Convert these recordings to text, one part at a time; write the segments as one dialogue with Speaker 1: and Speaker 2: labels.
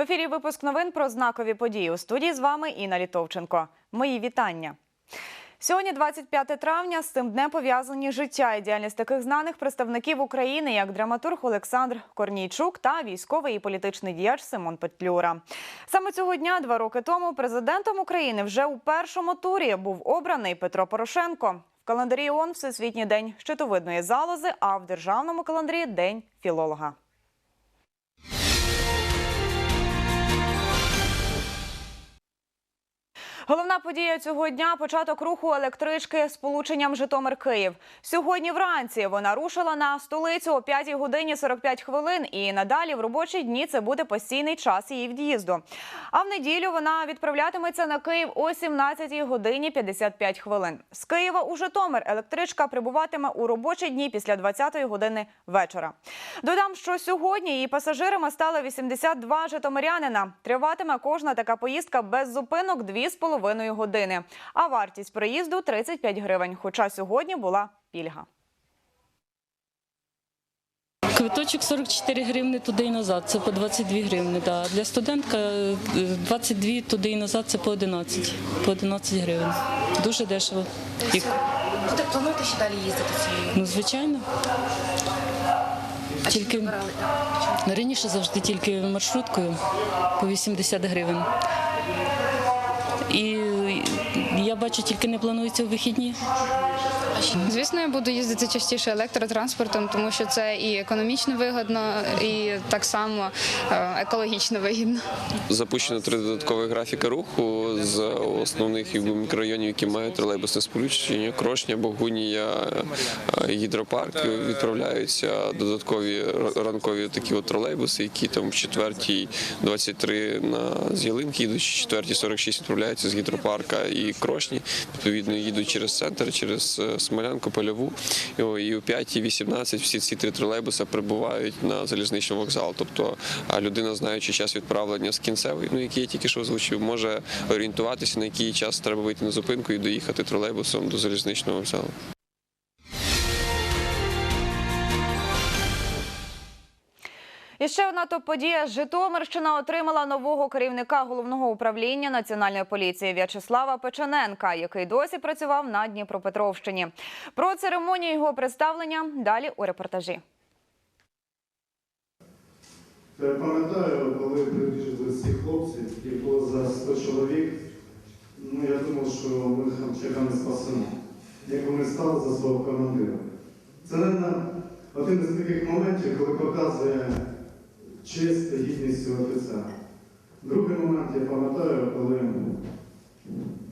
Speaker 1: ефірі випуск новин про знакові події. У студії з вами Інна Літовченко. Мої вітання. Сьогодні, 25 травня, з цим днем пов'язані життя і діяльність таких знаних представників України, як драматург Олександр Корнійчук та військовий і політичний діяч Симон Петлюра. Саме цього дня, два роки тому, президентом України вже у першому турі був обраний Петро Порошенко. В календарі ООН Всесвітній день щитовидної залози, а в державному календарі День філолога. Головна подія цього дня початок руху електрички з полученням Житомир-Київ. Сьогодні вранці вона рушила на столицю о 5 годині 45 хвилин. І надалі в робочі дні це буде постійний час її від'їзду. А в неділю вона відправлятиметься на Київ о 17 годині 55 хвилин. З Києва у Житомир електричка прибуватиме у робочі дні після 20 години вечора. Додам, що сьогодні її пасажирами стали 82 житомирянина. Триватиме кожна така поїздка без зупинок 2,5 години. А вартість проїзду 35 гривень. Хоча сьогодні була пільга.
Speaker 2: Квиточок 44 гривни туди і назад, це по 22 гривни. Да. Для студентка е, 22 туди і назад це по 11, по 11 гривень. Дуже дешево. І,
Speaker 3: плануєте ще далі їздити цією?
Speaker 2: ну, звичайно. Тільки раніше завжди тільки маршруткою по 80 гривень. І я бачу, тільки не планується у вихідні.
Speaker 4: Звісно, я буду їздити частіше електротранспортом, тому що це і економічно вигодно, і так само е, екологічно вигідно.
Speaker 5: Запущено три додаткові графіки руху з основних мікрорайонів, які мають тролейбусне сполучення. Крошня, Богунія, е, гідропарк. Відправляються додаткові ранкові такі от тролейбуси, які там в четвертій 23 на з Ялинки їдуть, в четвертій 46 відправляються з гідропарка і Крошні. Відповідно, їдуть через центр, через е, Смолянку, Польову. І о, І о 5.18 всі ці три тролейбуси прибувають на залізничний вокзал. Тобто а людина, знаючи час відправлення з кінцевої, ну який я тільки що озвучив, може орієнтуватися, на який час треба вийти на зупинку і доїхати тролейбусом до залізничного вокзалу.
Speaker 1: І ще одна топ-подія. Житомирщина отримала нового керівника головного управління національної поліції В'ячеслава Печененка, який досі працював на Дніпропетровщині. Про церемонію його представлення далі у репортажі.
Speaker 6: Я пам'ятаю, коли прибіжали ці хлопці, їх було за 100 чоловік, ну я думав, що ми Хамчака не спасемо. Як вони стали за свого командира. Це, один із таких моментів, коли показує честь та гідність цього офіцера. Другий момент я пам'ятаю, коли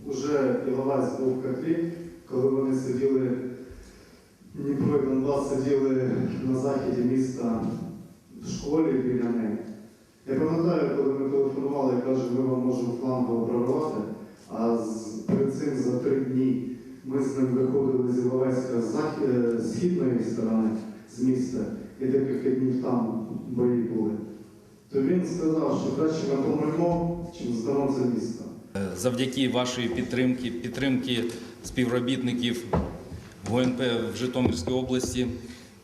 Speaker 6: вже Іловайськ був в котлі, коли вони сиділи, Дніпро і Донбас сиділи на західі міста в школі біля неї. Я пам'ятаю, коли ми телефонували, я кажу, ми вам можемо флангово прорвати, а перед цим за три дні ми з ним виходили з Іловайська з е, східної сторони з міста, і декілька днів там бої були. То він сказав, що краще ми помремо, чим здамо місто.
Speaker 7: Завдяки вашої підтримки, підтримки співробітників ГУНП в Житомирській області,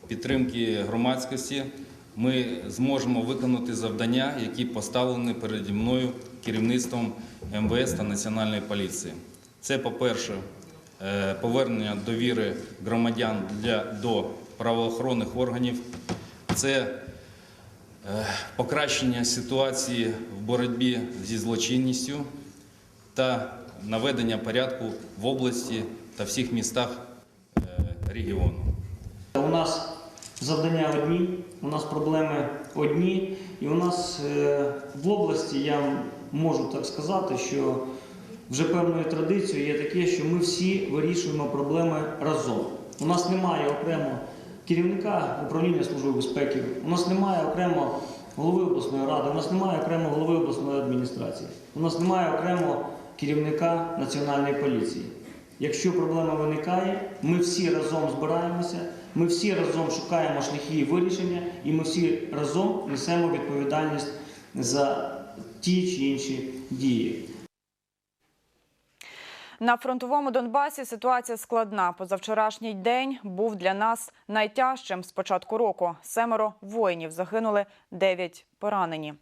Speaker 7: підтримки громадськості, ми зможемо виконати завдання, які поставлені переді мною керівництвом МВС та Національної поліції. Це, по-перше, е, повернення довіри громадян для, до правоохоронних органів. Це Е, покращення ситуації в боротьбі зі злочинністю та наведення порядку в області та всіх містах е, регіону.
Speaker 8: У нас завдання одні, у нас проблеми одні, і у нас е, в області, я можу так сказати, що вже певною традицією є таке, що ми всі вирішуємо проблеми разом. У нас немає окремо керівника управління Служби безпеки, у нас немає окремо голови обласної ради, у нас немає окремо голови обласної адміністрації, у нас немає окремо керівника національної поліції. Якщо проблема виникає, ми всі разом збираємося, ми всі разом шукаємо шляхи вирішення, і ми всі разом несемо відповідальність за ті чи інші дії.
Speaker 1: На фронтовому Донбасі ситуація складна. Позавчорашній день був для нас найтяжчим з початку року. Семеро воїнів загинули, дев'ять поранені.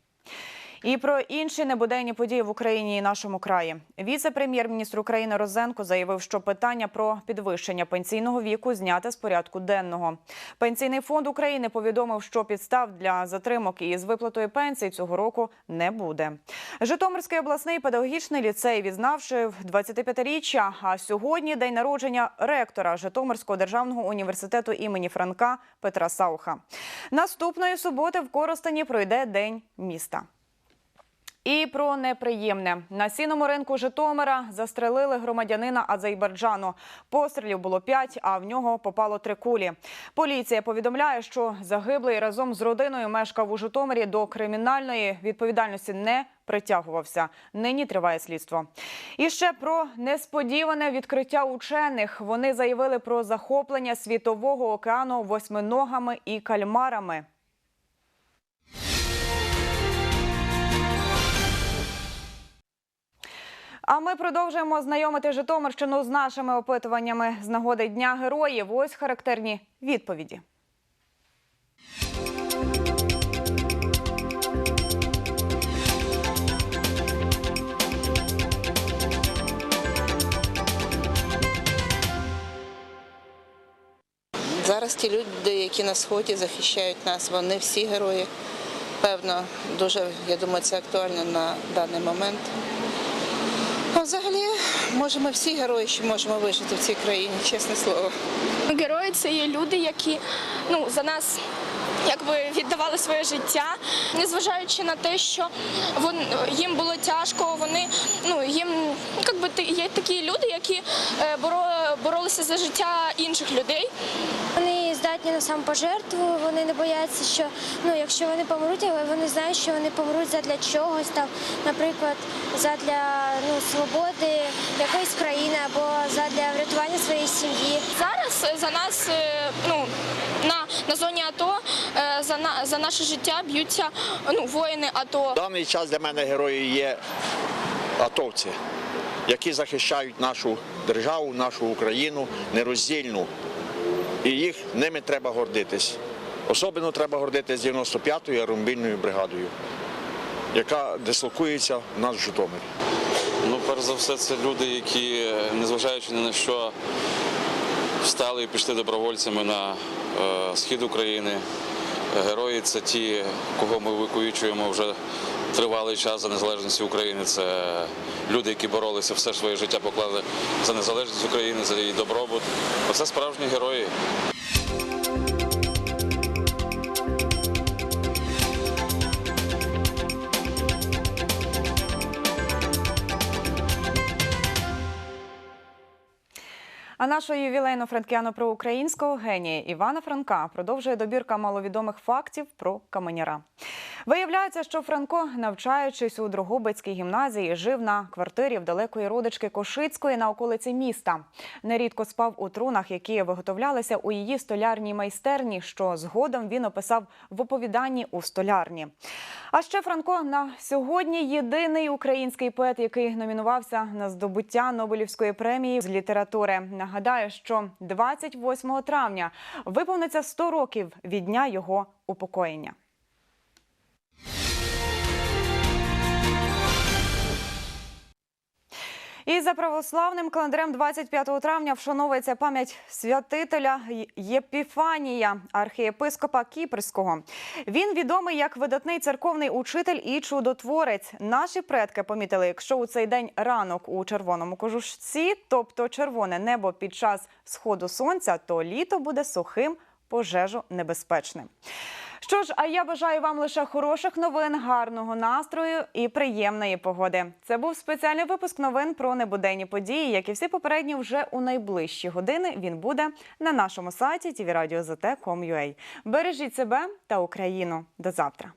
Speaker 1: І про інші небуденні події в Україні і нашому краї. Віце-прем'єр-міністр України Розенко заявив, що питання про підвищення пенсійного віку зняте з порядку денного. Пенсійний фонд України повідомив, що підстав для затримок із виплатою пенсій цього року не буде. Житомирський обласний педагогічний ліцей відзнавшив 25-річчя, а сьогодні день народження ректора Житомирського державного університету імені Франка Петра Сауха. Наступної суботи в Коростені пройде День міста. І про неприємне на сіному ринку Житомира застрелили громадянина Азербайджану. Пострілів було п'ять, а в нього попало три кулі. Поліція повідомляє, що загиблий разом з родиною мешкав у Житомирі до кримінальної відповідальності не притягувався. Нині триває слідство. І ще про несподіване відкриття учених. Вони заявили про захоплення світового океану восьминогами і кальмарами. А ми продовжуємо знайомити Житомирщину з нашими опитуваннями з нагоди Дня героїв. Ось характерні відповіді.
Speaker 9: Зараз ті люди, які на сході захищають нас, вони всі герої. Певно, дуже, я думаю, це актуально на даний момент. А взагалі, може, ми всі герої, що можемо вижити в цій країні, чесне слово.
Speaker 10: Герої це є люди, які ну за нас. Якби віддавали своє життя, незважаючи на те, що вон, їм було тяжко, вони ну їм якби ти- є такі люди, які е, боро, боролися за життя інших людей.
Speaker 11: Вони здатні на самопожертву, вони не бояться, що ну, якщо вони помруть, але вони знають, що вони помруть задля чогось там, наприклад, задля ну, свободи якоїсь країни або задля врятування своєї сім'ї.
Speaker 10: Зараз е, за нас е, ну на, на зоні АТО е, за на за наше життя б'ються ну воїни АТО.
Speaker 12: В даний час для мене герої є атовці, які захищають нашу державу, нашу Україну нероздільну. І їх ними треба гордитись. Особливо треба гордитись 95-ю аеромобільною бригадою, яка дислокується в нас в Житомирі.
Speaker 13: Ну, перш за все, це люди, які, незважаючи ні на що, встали і пішли добровольцями на е, схід України. Герої це ті, кого ми виковічуємо вже тривалий час за незалежність України. Це люди, які боролися все своє життя, поклали за незалежність України, за її добробут. Оце справжні герої.
Speaker 1: А нашу ювілейну франкіану про українського генія Івана Франка продовжує добірка маловідомих фактів про каменяра. Виявляється, що Франко, навчаючись у Дрогобицькій гімназії, жив на квартирі в далекої родички Кошицької на околиці міста. Нерідко спав у трунах, які виготовлялися у її столярній майстерні, що згодом він описав в оповіданні у столярні. А ще Франко на сьогодні єдиний український поет, який номінувався на здобуття Нобелівської премії з літератури. Нагадаю, що 28 травня виповниться 100 років від дня його упокоєння. І за православним календарем 25 травня вшановується пам'ять святителя Єпіфанія, архієпископа Кіпрського. Він відомий як видатний церковний учитель і чудотворець. Наші предки помітили, якщо у цей день ранок у червоному кожушці, тобто червоне небо під час сходу сонця, то літо буде сухим, пожежу небезпечним. Що ж, а я бажаю вам лише хороших новин, гарного настрою і приємної погоди. Це був спеціальний випуск новин про небуденні події. Як і всі попередні, вже у найближчі години він буде на нашому сайті tvradio.zt.com.ua. Бережіть себе та Україну. До завтра.